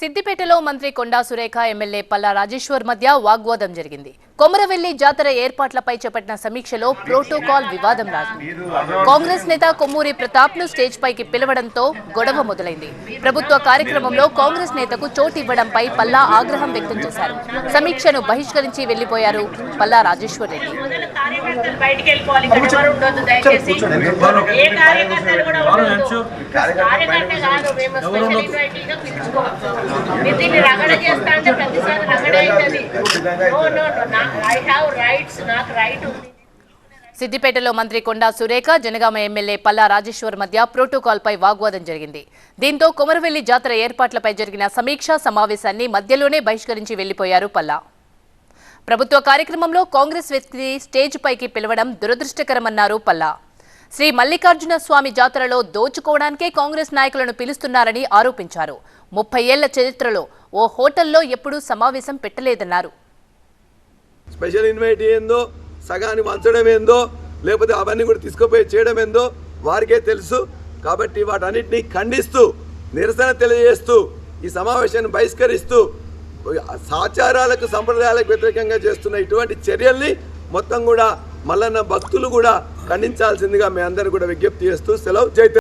సిద్దిపేటలో మంత్రి కొండా సురేఖ ఎమ్మెల్యే పల్లా రాజేశ్వర్ మధ్య వాగ్వాదం జరిగింది. కొమరవెల్లి జాతర ఏర్పాట్లపై చేపట్టిన సమీక్షలో ప్రోటోకాల్ వివాదం రాజుంది కాంగ్రెస్ నేత కొమ్మూరి ప్రతాప్ను స్టేజ్ పైకి పిలవడంతో గొడవ మొదలైంది. ప్రభుత్వ కార్యక్రమంలో కాంగ్రెస్ నేతకు చోటు ఇవ్వడంపై పల్లా ఆగ్రహం వ్యక్తం చేశారు. సమీక్షను బహిష్కరించి వెళ్ళిపోయారు పల్లా రాజేశ్వర్ రెడ్డి. కార్యకర్తలు బయటికి వెళ్ళిపోవాలి. ఇక్కడ ఎవరు ఉండొద్దు. దయచేసి ఏ కార్యకర్తలు కూడా ఉండొద్దు. కార్యకర్త కాదు. మేము స్పెషల్ ఇన్వైటీగా పిలుచుకోం మీరు దీన్ని రగడ చేస్తా అంటే ప్రతిసారి రగడ అవుతుంది no no no. I have rights నాకు రైట్ ఉంది. సిద్దిపేటలో మంత్రి కొండా సురేఖ జనగామ ఎమ్మెల్యే పల్లా రాజేశ్వర్ మధ్య ప్రోటోకాల్ పై వాగ్వాదం జరిగింది. దీంతో కొమరవెల్లి జాతర ఏర్పాట్లపై జరిగిన సమీక్షా సమావేశాన్ని మధ్యలోనే బహిష్కరించి వెళ్ళిపోయారు పల్లా. ప్రభుత్వ కార్యక్రమంలో కాంగ్రెస్ వ్యక్తి స్టేజ్ పైకి పిలవడం దురదృష్టకరమన్నారు పల్లా. శ్రీ మల్లికార్జున స్వామి జాతరలో దోచుకోవడానికే కాంగ్రెస్ నాయకులను పిలుస్తున్నారని ఆరోపించారు. ముప్పై ఏళ్ళ చరిత్రలో ఓ హోటల్లో ఎప్పుడూ సమావేశం పెట్టలేదన్నారు. స్పెషల్ ఇన్వైట్ ఏందో సగాన్ని వంచడం ఏందో లేకపోతే అవన్నీ కూడా తీసుకుపోయి చేయడం ఏందో వారికే తెలుసు. కాబట్టి వాటన్నిటినీ ఖండిస్తూ నిరసన తెలియజేస్తూ ఈ సమావేశాన్ని బహిష్కరిస్తూ సాచారాలకు సంప్రదాయాలకు వ్యతిరేకంగా చేస్తున్న ఇటువంటి చర్యల్ని మొత్తం కూడా మల్లన్న భక్తులు కూడా ఖండించాల్సిందిగా మీ అందరూ కూడా విజ్ఞప్తి చేస్తూ సెలవు చైతన్య